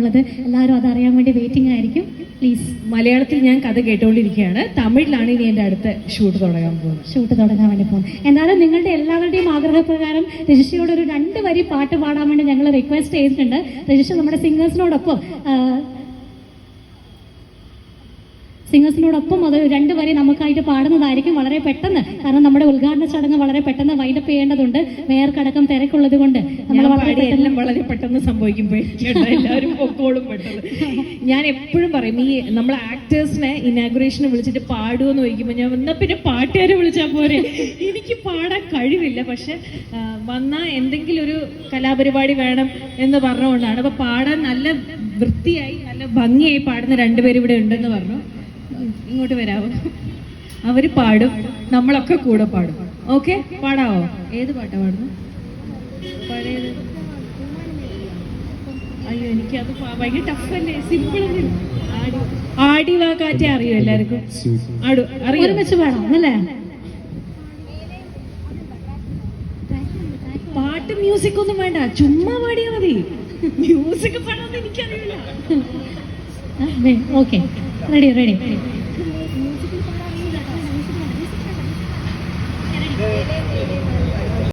ഉള്ളത്. എല്ലാവരും അതറിയാൻ വേണ്ടി വെയിറ്റിംഗ് ആയിരിക്കും. പ്ലീസ് മലയാളത്തിൽ ഞാൻ കഥ കേട്ടുകൊണ്ടിരിക്കുകയാണ് തമിഴിലാണ് ഇനി എന്റെ അടുത്ത ഷൂട്ട് തുടങ്ങാൻ പോകുന്നത്. ഷൂട്ട് തുടങ്ങാൻ വേണ്ടി പോകുന്നത്. എന്നാലും നിങ്ങളുടെ എല്ലാവരുടെയും ആഗ്രഹപ്രകാരം രജിഷയോട് ഒരു രണ്ട് വരി പാട്ട് പാടാൻ വേണ്ടി ഞങ്ങൾ റിക്വസ്റ്റ് ചെയ്തിട്ടുണ്ട്. രജിഷ നമ്മുടെ സിംഗേഴ്സിനോടൊപ്പം സിംഗേഴ്സിനോടൊപ്പം അത് രണ്ട് വരെ നമുക്കായിട്ട് പാടുന്നതായിരിക്കും വളരെ പെട്ടെന്ന്. കാരണം നമ്മുടെ ഉദ്ഘാടന ചടങ്ങ് വളരെ പെട്ടെന്ന് വൈൻഡപ്പ് ചെയ്യേണ്ടതുണ്ട്. മേയർക്കടക്കം തിരക്കുള്ളത് കൊണ്ട് എല്ലാം വളരെ പെട്ടെന്ന് സംഭവിക്കും എല്ലാവരും പൊക്കോളും പെട്ടെന്ന്. ഞാൻ എപ്പോഴും പറയും ഈ നമ്മൾ ആക്ടേഴ്സിനെ ഇനാഗുറേഷന് വിളിച്ചിട്ട് പാടുമെന്ന് ചോദിക്കുമ്പോൾ ഞാൻ വന്നാൽ പിന്നെ പാട്ടുകാരെ വിളിച്ചാൽ പോരെ. എനിക്ക് പാടാൻ കഴിവില്ല. പക്ഷെ വന്നാൽ എന്തെങ്കിലും ഒരു കലാപരിപാടി വേണം എന്ന് പറഞ്ഞുകൊണ്ടാണ്. അപ്പൊ പാടാൻ നല്ല വൃത്തിയായി നല്ല ഭംഗിയായി പാടുന്ന രണ്ടുപേരും ഇവിടെ ഉണ്ടെന്ന് പറഞ്ഞു. ഇങ്ങോട്ട് വരാമോ അവർ പാടും നമ്മളൊക്കെ കൂടെ പാടും. ഓക്കെ പാടാവോ? ഏത് പാട്ടാ പാടുന്നു? പഴയത്. അയ്യോ എനിക്കത് അത് ഭയങ്കര ടഫല്ലേ സിമ്പിൾ ആടി. ആടി വാ കാറ്റേ അറിയോ എല്ലാവർക്കും? ആടു അറിയോ? വെച്ച് പാടാം അല്ലേ? പാട്ട് മ്യൂസിക് ഒന്നും വേണ്ട. ചുമ്മാ പാടിയാ മതി. മ്യൂസിക് പാടാന്ന് എനിക്കറിയില്ല. Okay ready ready